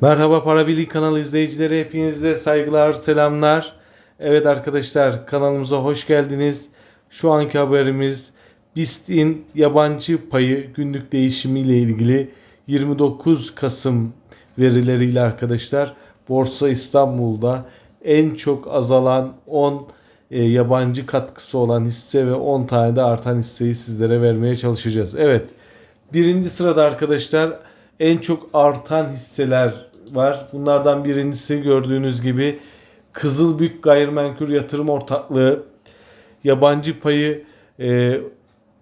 Merhaba Parabili kanal izleyicileri hepinize saygılar selamlar. Evet arkadaşlar kanalımıza hoş geldiniz. Şu anki haberimiz BIST'in yabancı payı günlük değişimi ile ilgili 29 Kasım verileriyle arkadaşlar Borsa İstanbul'da en çok azalan 10 e, yabancı katkısı olan hisse ve 10 tane de artan hisseyi sizlere vermeye çalışacağız. Evet birinci sırada arkadaşlar en çok artan hisseler var. Bunlardan birincisi gördüğünüz gibi Kızılbük Gayrimenkul Yatırım Ortaklığı yabancı payı e,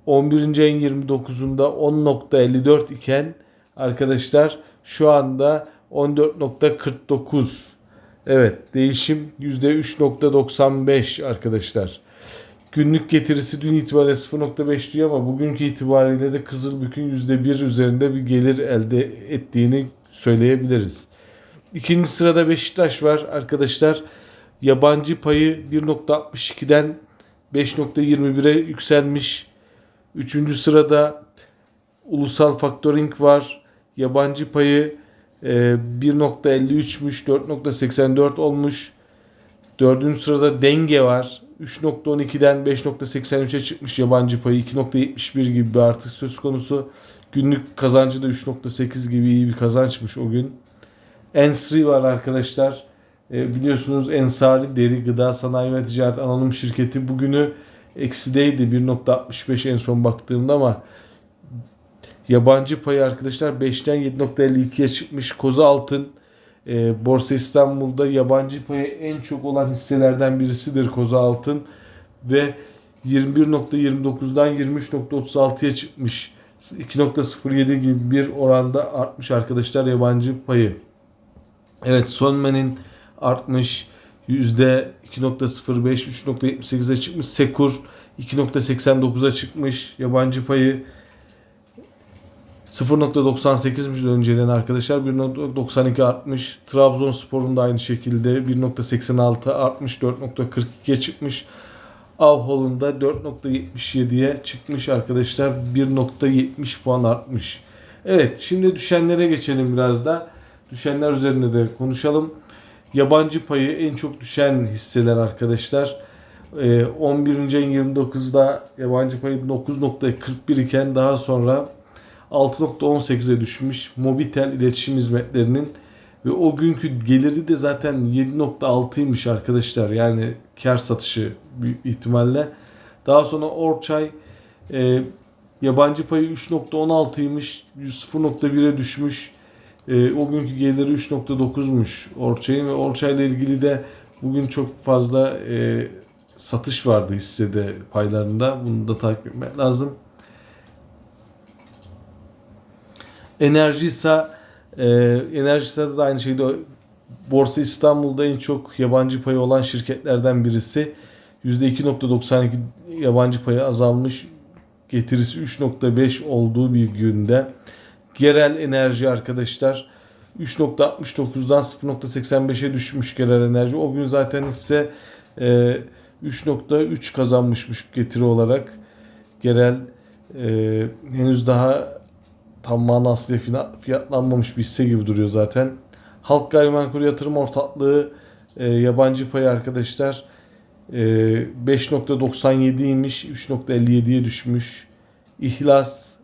11. ayın 29'unda 10.54 iken arkadaşlar şu anda 14.49 Evet değişim %3.95 arkadaşlar. Günlük getirisi dün itibariyle 0.5 diyor ama bugünkü itibariyle de Kızılbük'ün %1 üzerinde bir gelir elde ettiğini söyleyebiliriz. İkinci sırada Beşiktaş var arkadaşlar. Yabancı payı 1.62'den 5.21'e yükselmiş. Üçüncü sırada Ulusal Faktoring var. Yabancı payı e, 1.53'müş 4.84 olmuş. Dördüncü sırada Denge var. 3.12'den 5.83'e çıkmış yabancı payı 2.71 gibi bir artış söz konusu. Günlük kazancı da 3.8 gibi iyi bir kazançmış o gün. Ensri var arkadaşlar. E, biliyorsunuz Ensari Deri Gıda Sanayi ve Ticaret Anonim Şirketi bugünü eksideydi 1.65 en son baktığımda ama yabancı payı arkadaşlar 5'ten 7.52'ye çıkmış. Koza Altın e, Borsa İstanbul'da yabancı payı en çok olan hisselerden birisidir Koza Altın ve 21.29'dan 23.36'ya çıkmış. 2.07 gibi bir oranda artmış arkadaşlar yabancı payı. Evet Sonmen'in artmış %2.05 3.78'e çıkmış. Sekur 2.89'a çıkmış. Yabancı payı 0.98'miş önceden arkadaşlar. 1.92 artmış. Trabzonspor'un da aynı şekilde 1.86 artmış. 4.42'ye çıkmış. Avhol'un da 4.77'ye çıkmış arkadaşlar. 1.70 puan artmış. Evet şimdi düşenlere geçelim biraz da. Düşenler üzerinde de konuşalım. Yabancı payı en çok düşen hisseler arkadaşlar. 11. ayın 29'da yabancı payı 9.41 iken daha sonra 6.18'e düşmüş. Mobitel iletişim hizmetlerinin ve o günkü geliri de zaten 7.6'ymış arkadaşlar. Yani kar satışı büyük ihtimalle. Daha sonra Orçay e, yabancı payı 3.16'ymış. 0.1'e düşmüş. E, o günkü geliri 3.9'muş Orçay'ın ve Orçay'la ilgili de bugün çok fazla e, satış vardı hissede paylarında. Bunu da takip etmek lazım. Enerjisa e, Enerjisa'da da aynı şekilde Borsa İstanbul'da en çok yabancı payı olan şirketlerden birisi. %2.92 yabancı payı azalmış. Getirisi 3.5 olduğu bir günde. Gerel enerji arkadaşlar 3.69'dan 0.85'e düşmüş gerel enerji. O gün zaten ise e, 3.3 kazanmışmış getiri olarak. Gerel e, henüz daha tam manasıyla fiyatlanmamış bir hisse gibi duruyor zaten. Halk Gayrimenkul Yatırım Ortaklığı e, yabancı payı arkadaşlar e, 5.97'ymiş 3.57'ye düşmüş. İhlas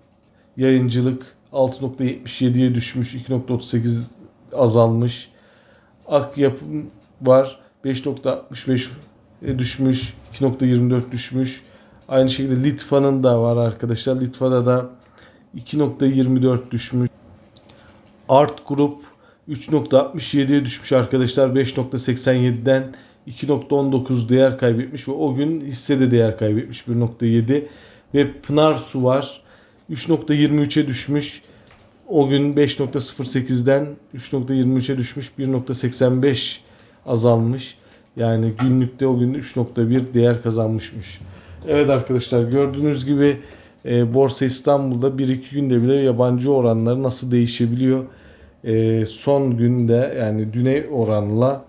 yayıncılık 6.77'ye düşmüş 2.38 azalmış. Ak yapım var 5.65 düşmüş 2.24 düşmüş. Aynı şekilde Litva'nın da var arkadaşlar. Litva'da da 2.24 düşmüş. Art Group 3.67'ye düşmüş arkadaşlar. 5.87'den 2.19 değer kaybetmiş ve o gün hissede değer kaybetmiş 1.7 ve Pınar Su var 3.23'e düşmüş. O gün 5.08'den 3.23'e düşmüş 1.85 azalmış. Yani günlükte o gün 3.1 değer kazanmışmış. Evet arkadaşlar gördüğünüz gibi e, Borsa İstanbul'da 1-2 günde bile yabancı oranları nasıl değişebiliyor. E, son günde yani düne oranla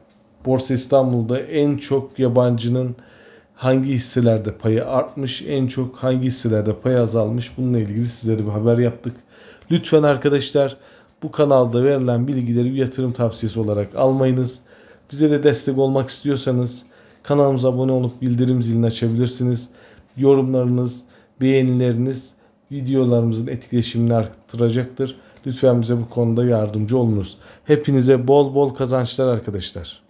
Borsa İstanbul'da en çok yabancının hangi hisselerde payı artmış, en çok hangi hisselerde pay azalmış bununla ilgili sizlere bir haber yaptık. Lütfen arkadaşlar Bu kanalda verilen bilgileri bir yatırım tavsiyesi olarak almayınız. Bize de destek olmak istiyorsanız kanalımıza abone olup bildirim zilini açabilirsiniz. Yorumlarınız, beğenileriniz videolarımızın etkileşimini arttıracaktır. Lütfen bize bu konuda yardımcı olunuz. Hepinize bol bol kazançlar arkadaşlar.